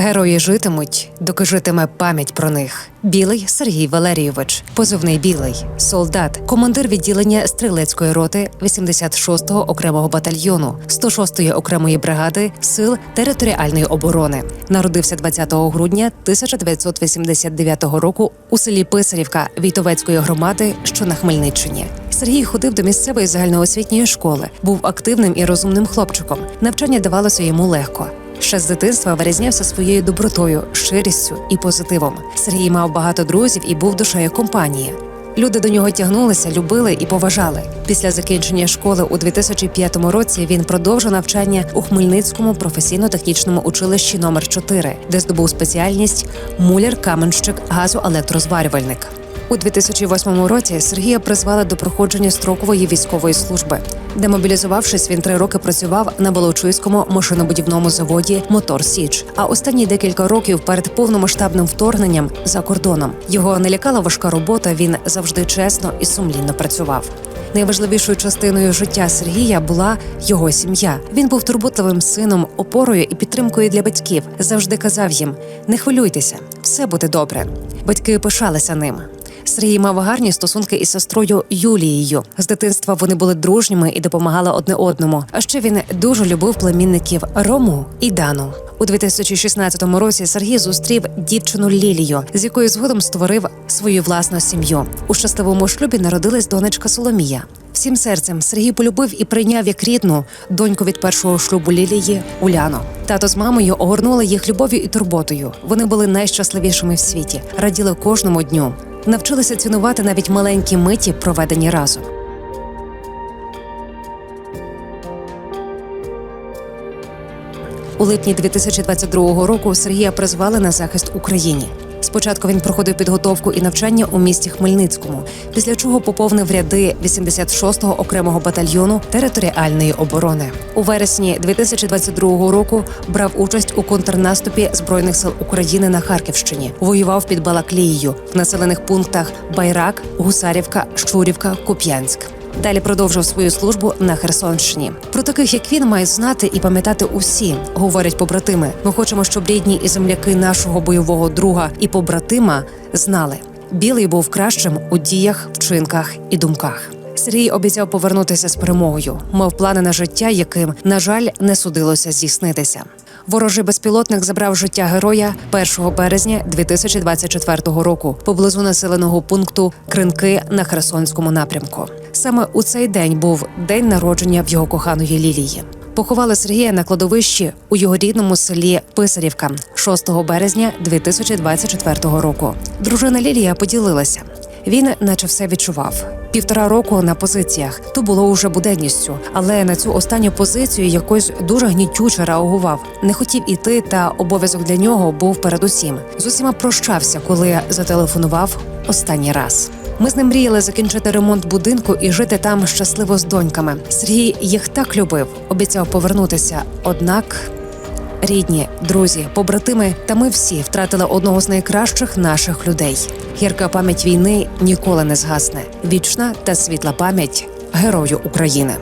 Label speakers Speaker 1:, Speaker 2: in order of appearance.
Speaker 1: Герої житимуть, доки житиме пам'ять про них. Білий Сергій Валерійович, позивний білий, солдат, командир відділення стрілецької роти 86-го окремого батальйону 106-ї окремої бригади сил територіальної оборони. Народився 20 грудня 1989 року у селі Писарівка Війтовецької громади, що на Хмельниччині. Сергій ходив до місцевої загальноосвітньої школи, був активним і розумним хлопчиком. Навчання давалося йому легко. Ще з дитинства вирізнявся своєю добротою, щирістю і позитивом. Сергій мав багато друзів і був душею компанії. Люди до нього тягнулися, любили і поважали. Після закінчення школи у 2005 році він продовжив навчання у Хмельницькому професійно-технічному училищі номер 4 де здобув спеціальність муляр-каменщик газоелектрозварювальник. У 2008 році Сергія призвали до проходження строкової військової служби. Демобілізувавшись, він три роки працював на Волочиському машинобудівному заводі Мотор Січ. А останні декілька років перед повномасштабним вторгненням за кордоном його не лякала важка робота. Він завжди чесно і сумлінно працював. Найважливішою частиною життя Сергія була його сім'я. Він був турботливим сином, опорою і підтримкою для батьків. Завжди казав їм: не хвилюйтеся, все буде добре. Батьки пишалися ним. Сергій мав гарні стосунки із сестрою Юлією. З дитинства вони були дружніми і допомагали одне одному. А ще він дуже любив племінників Рому і Дану. У 2016 році Сергій зустрів дівчину Лілію, з якою згодом створив свою власну сім'ю. У щасливому шлюбі народилась донечка Соломія. Всім серцем Сергій полюбив і прийняв як рідну доньку від першого шлюбу Лілії Уляну. Тато з мамою огорнули їх любов'ю і турботою. Вони були найщасливішими в світі, раділи кожному дню. Навчилися цінувати навіть маленькі миті, проведені разом. У липні 2022 року Сергія призвали на захист Україні. Спочатку він проходив підготовку і навчання у місті Хмельницькому, після чого поповнив ряди 86-го окремого батальйону територіальної оборони. У вересні 2022 року брав участь у контрнаступі збройних сил України на Харківщині. Воював під Балаклією в населених пунктах Байрак, Гусарівка, Щурівка, Куп'янськ. Далі продовжив свою службу на Херсонщині. Про таких як він мають знати і пам'ятати усі, говорять побратими. Ми хочемо, щоб рідні і земляки нашого бойового друга і побратима знали. Білий був кращим у діях, вчинках і думках. Сергій обіцяв повернутися з перемогою, мав плани на життя, яким, на жаль, не судилося здійснитися. Ворожий безпілотник забрав життя героя 1 березня 2024 року поблизу населеного пункту Кринки на Херсонському напрямку. Саме у цей день був день народження в його коханої Лілії. Поховали Сергія на кладовищі у його рідному селі Писарівка 6 березня 2024 року. Дружина Лілія поділилася. Він, наче все відчував. Півтора року на позиціях то було уже буденністю, але на цю останню позицію якось дуже гнітюче реагував. Не хотів іти, та обов'язок для нього був передусім. З усіма прощався, коли зателефонував останній раз. Ми з ним мріяли закінчити ремонт будинку і жити там щасливо з доньками. Сергій їх так любив, обіцяв повернутися. Однак рідні, друзі, побратими та ми всі втратили одного з найкращих наших людей. Гірка пам'ять війни ніколи не згасне. Вічна та світла пам'ять герою України.